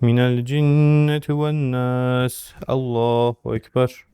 Minel cinneti ven nas. Allahu Ekber.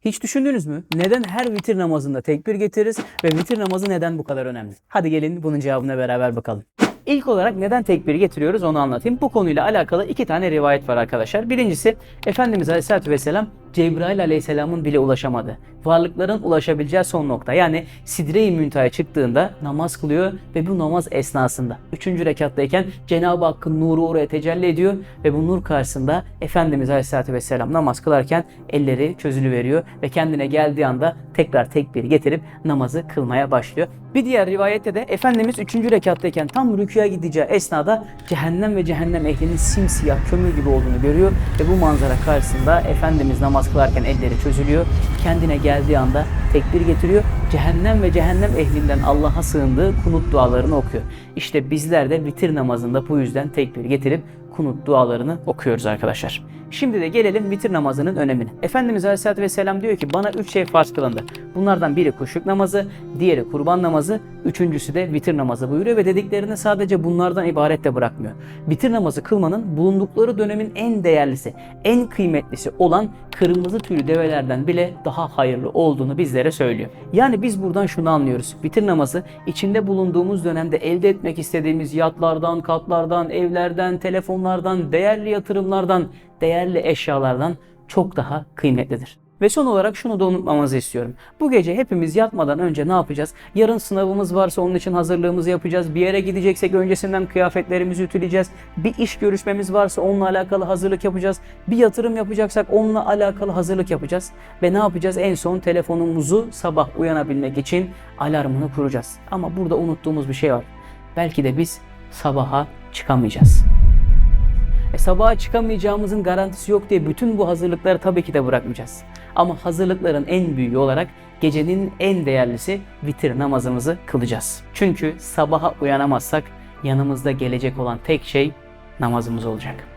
Hiç düşündünüz mü? Neden her vitir namazında tekbir getiririz ve vitir namazı neden bu kadar önemli? Hadi gelin bunun cevabına beraber bakalım. İlk olarak neden tekbiri getiriyoruz onu anlatayım. Bu konuyla alakalı iki tane rivayet var arkadaşlar. Birincisi Efendimiz Aleyhisselatü Vesselam Cebrail Aleyhisselam'ın bile ulaşamadı. Varlıkların ulaşabileceği son nokta. Yani Sidre-i Müntaha'ya çıktığında namaz kılıyor ve bu namaz esnasında 3. rekattayken Cenab-ı Hakk'ın nuru oraya tecelli ediyor ve bu nur karşısında Efendimiz Aleyhisselatü Vesselam namaz kılarken elleri çözülüveriyor ve kendine geldiği anda tekrar tekbir getirip namazı kılmaya başlıyor. Bir diğer rivayette de Efendimiz 3. rekattayken tam rüküye gideceği esnada cehennem ve cehennem ehlinin simsiyah kömür gibi olduğunu görüyor ve bu manzara karşısında Efendimiz namaz kılarken elleri çözülüyor. Kendine geldiği anda tekbir getiriyor. Cehennem ve cehennem ehlinden Allah'a sığındığı kunut dualarını okuyor. İşte bizler de vitir namazında bu yüzden tekbir getirip kunut dualarını okuyoruz arkadaşlar. Şimdi de gelelim vitir namazının önemine. Efendimiz Aleyhisselatü Vesselam diyor ki bana üç şey farz kılındı. Bunlardan biri kuşluk namazı, diğeri kurban namazı, üçüncüsü de vitir namazı buyuruyor ve dediklerini sadece bunlardan ibaret de bırakmıyor. Vitir namazı kılmanın bulundukları dönemin en değerlisi, en kıymetlisi olan kırmızı tüylü develerden bile daha hayırlı olduğunu bizlere söylüyor. Yani biz buradan şunu anlıyoruz. Vitir namazı içinde bulunduğumuz dönemde elde etmek istediğimiz yatlardan, katlardan, evlerden, telefonlardan, değerli yatırımlardan, değerli eşyalardan çok daha kıymetlidir. Ve son olarak şunu da unutmamızı istiyorum. Bu gece hepimiz yatmadan önce ne yapacağız? Yarın sınavımız varsa onun için hazırlığımızı yapacağız. Bir yere gideceksek öncesinden kıyafetlerimizi ütüleyeceğiz. Bir iş görüşmemiz varsa onunla alakalı hazırlık yapacağız. Bir yatırım yapacaksak onunla alakalı hazırlık yapacağız. Ve ne yapacağız? En son telefonumuzu sabah uyanabilmek için alarmını kuracağız. Ama burada unuttuğumuz bir şey var. Belki de biz sabaha çıkamayacağız. E, sabaha çıkamayacağımızın garantisi yok diye bütün bu hazırlıkları tabii ki de bırakmayacağız. Ama hazırlıkların en büyüğü olarak gecenin en değerlisi vitir namazımızı kılacağız. Çünkü sabaha uyanamazsak yanımızda gelecek olan tek şey namazımız olacak.